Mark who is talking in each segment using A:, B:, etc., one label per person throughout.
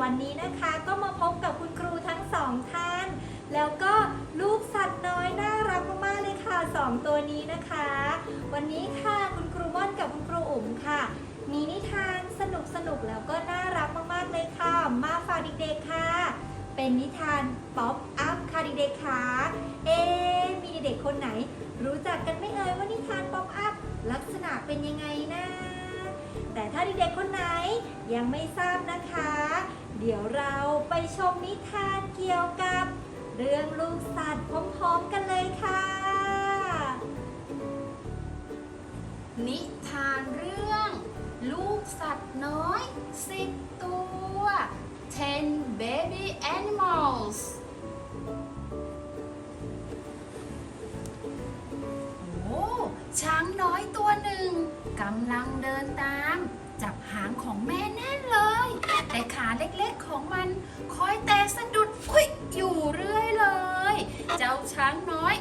A: วันนี้นะคะ ก็มาพบกับคุณครูทั้งสองท่าน แล้วก็ลูกสัตว์น้อยน่ารักมากๆเลยค่ะสองตัวนี้นะคะ วันนี้ค่ะคุณครูม่อนกับคุณครูอุ๋มค่ะ มีนิทานสนุกสนุกๆแล้วก็น่ารักมากๆเลยค่ะ มาฝากเด็กๆค่ะ เป็นนิทานป๊อปอัพค่ะเด็กๆค่ะเอ๊มีเด็กคนไหน รู้จักกันไม่เอ่ยว่านิทานป๊อปอัพลักษณะเป็นยังไงนะแต่ถ้าเด็กๆคนไหนยังไม่ทราบนะคะ เดี๋ยวเราไปชมนิทานเกี่ยวกับ เรื่องลูกสัตว์พร้อมๆกันเลยค่ะ
B: นิทานเรื่อง ลูกสัตว์น้อยสิบตัว10 baby animals โอ้ช้างน้อยตัวหนึ่งกำลังเดินตาม จับหางของแม่แน่ แต่ขาเล็กๆของมันคอยแต่สะดุดอุ๊ยอยู่เรื่อยเลย เจ้าช้างน้อย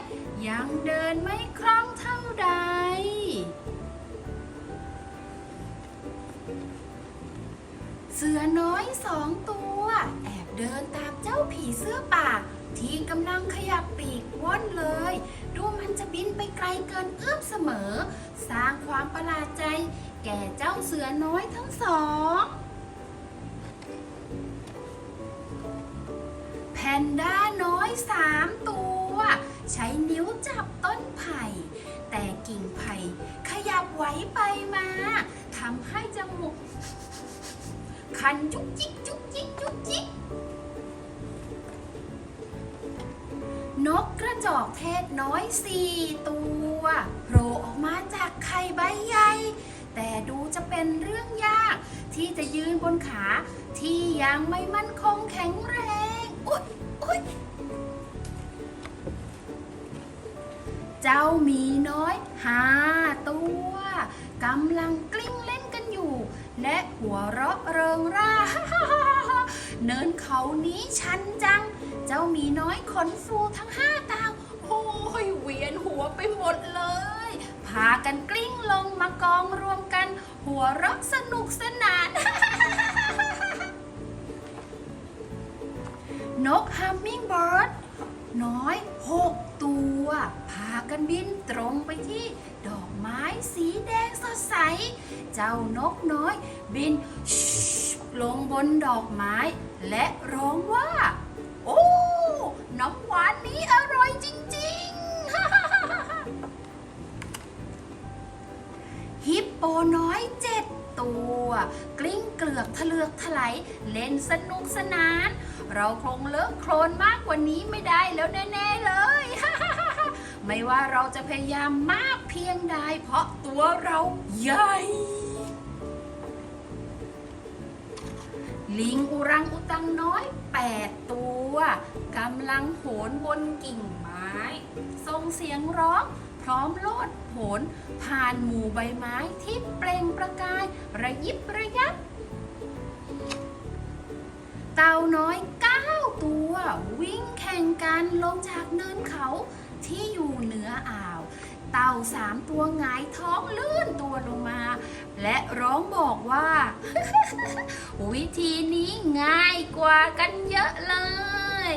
B: ยังเดินไม่คล่องเท่าใด เสือน้อยสองตัว แอบเดินตามเจ้าผีเสื้อป่าที่กำลังขยับปีกว่อนเลย ดูมันจะบินไปไกลเกินเอื้อมเสมอ สร้างความประหลาดใจ แก่เจ้าเสือน้อยทั้งสอง นด้าน้อยสามตัว ใช้นิ้วจับต้นไผ่ แต่กิ่งไผ่ขยับไหวไปมาทำให้จมูกคันจุกจิกจุกจิกจุกจิกนกกระจอกเทศน้อยสี่ตัวโผล่ออกมาจากไข่ใบใหญ่ แต่ดูจะเป็นเรื่องยาก ที่จะยืนบนขาที่ยังไม่มั่นคงแข็งแรง ยเจ้าหมีน้อยหาตัวกำลังกลิ้งเล่นกันอยู่ และหัวเราะเริงร่าเนินเขานี้ชันจัง เจ้าหมีน้อยขนฟูทั้งห้าตาโอ้ยเวียนหัวไปหมดเลย พากันกลิ้งลงมากองรวมกัน หัวเราะสนุกสนาน นกฮัมมิงเบิร์ดน้อยหกตัว พากันบินตรงไปที่ดอกไม้สีแดงสดใส เจ้านกน้อยบินลงบนดอกไม้ และร้องว่า อกทะเลือกถลายเล่นสนุกสนาน เราคงเลิกโคลนมากกว่านี้ไม่ได้แล้วแน่ๆเลย ไม่ว่าเราจะพยายามมากเพียงใดเพราะตัวเราใหญ่ลิงอุรังอุตังน้อย 8 ตัวกำลังโหนบนกิ่งไม้ส่งเสียงร้องพร้อมโลดโผนผ่านหมู่ใบไม้ที่เปล่งประกาย ระยิบระยับ เต่าน้อย 9 ตัว วิ่งแข่งกันลงจากเนินเขาที่อยู่เหนืออ่าว เต่าสามตัวหงายท้องลื่นตัวลงมา และร้องบอกว่า วิธีนี้ง่ายกว่ากันเยอะเลย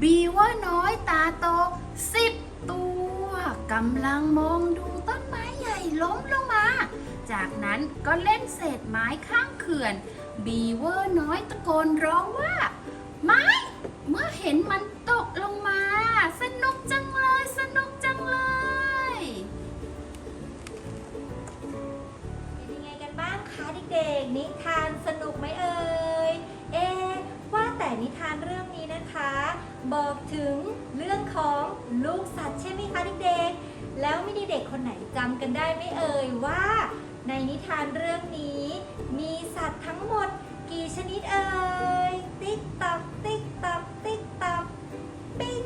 B: บีว่าน้อยตาโตสิบตัวกำลังมองดูต้นไม้ใหญ่ล้มลงมา จากนั้นก็เล่นเศษไม้ข้างเขื่อน บีเวอร์น้อยตะโกนร้องว่า ไม้ เมื่อเห็นมันตกลงมา สนุกจังเลย สนุกจังเลย
A: เป็นยังไงกันบ้างคะเด็กๆ นิทานสนุกไหมเอ่ย เอะว่าแต่นิทานเรื่องนี้นะคะ บอกถึงเรื่องของลูกสัตว์ใช่ไหมคะเด็กๆ แล้วมีเด็กคนไหนจำกันได้ไหมเอ่ยว่า ในนิทานเรื่องนี้ มีสัตว์ทั้งหมดกี่ชนิดเอ่ย ติ๊กตับติ๊กตับติ๊กตับปิ้ง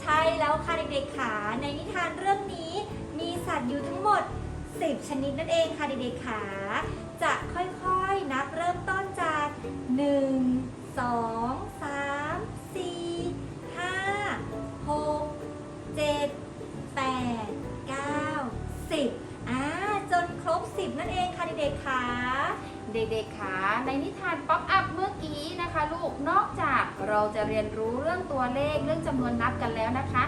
A: ใช่แล้วค่ะเด็กๆค่ะในนิทานเรื่องนี้ มีสัตว์อยู่ทั้งหมด 10 ชนิดนั่นเองค่ะเด็กๆค่ะจะค่อยๆนับเริ่มต้นจาก 1 2 3 4 5 6 7 8 9 10อ่าจนครบ 10 นั่นเองค่ะเด็กๆค่ะ
B: เด็กๆคะในนิทานป๊อปอัพเมื่อกี้นะคะ ลูกนอกจากเราจะเรียนรู้เรื่องตัวเลขเรื่องจำนวนนับกันแล้วนะคะ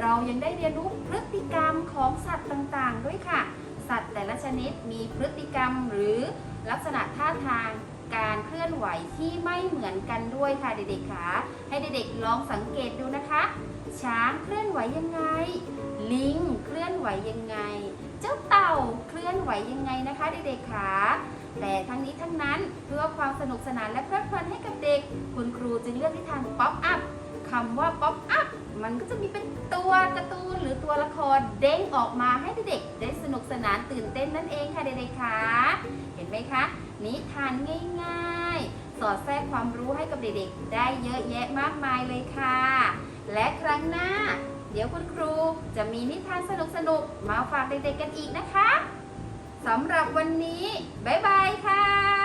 B: เรายังได้เรียนรู้พฤติกรรมของสัตว์ต่างๆ ด้วยค่ะ สัตว์แต่ละชนิดมีพฤติกรรมหรือลักษณะท่าทางการเคลื่อนไหวที่ไม่เหมือนกันด้วยค่ะเด็กๆคะให้เด็กๆลองสังเกตดูนะคะ ช้างเคลื่อนไหวยังไง ลิงเคลื่อนไหวยังไง เจ้าเต่าเคลื่อนไหวยังไงนะคะเด็กๆคะแต่ทั้งนี้ทั้งนั้นเพื่อความสนุกสนานและเพลิดเพลินให้กับเด็ก คุณครูจึงเลือกนิทานป๊อปอัพคำว่าป๊อปอัพมันก็จะมีเป็นตัวการ์ตูนหรือตัวละครเด้งออกมาให้เด็กๆได้สนุกสนานตื่นเต้นนั่นเองค่ะเด็กๆคะเห็นไหมคะ นิทานง่ายๆ สอดแทรกความรู้ให้กับเด็กๆ ได้เยอะแยะมากมายเลยค่ะ และครั้งหน้า เดี๋ยวคุณครูจะมีนิทานสนุกๆมาฝากเด็กๆกันอีกนะคะสำหรับวันนี้ บ๊ายบายค่ะ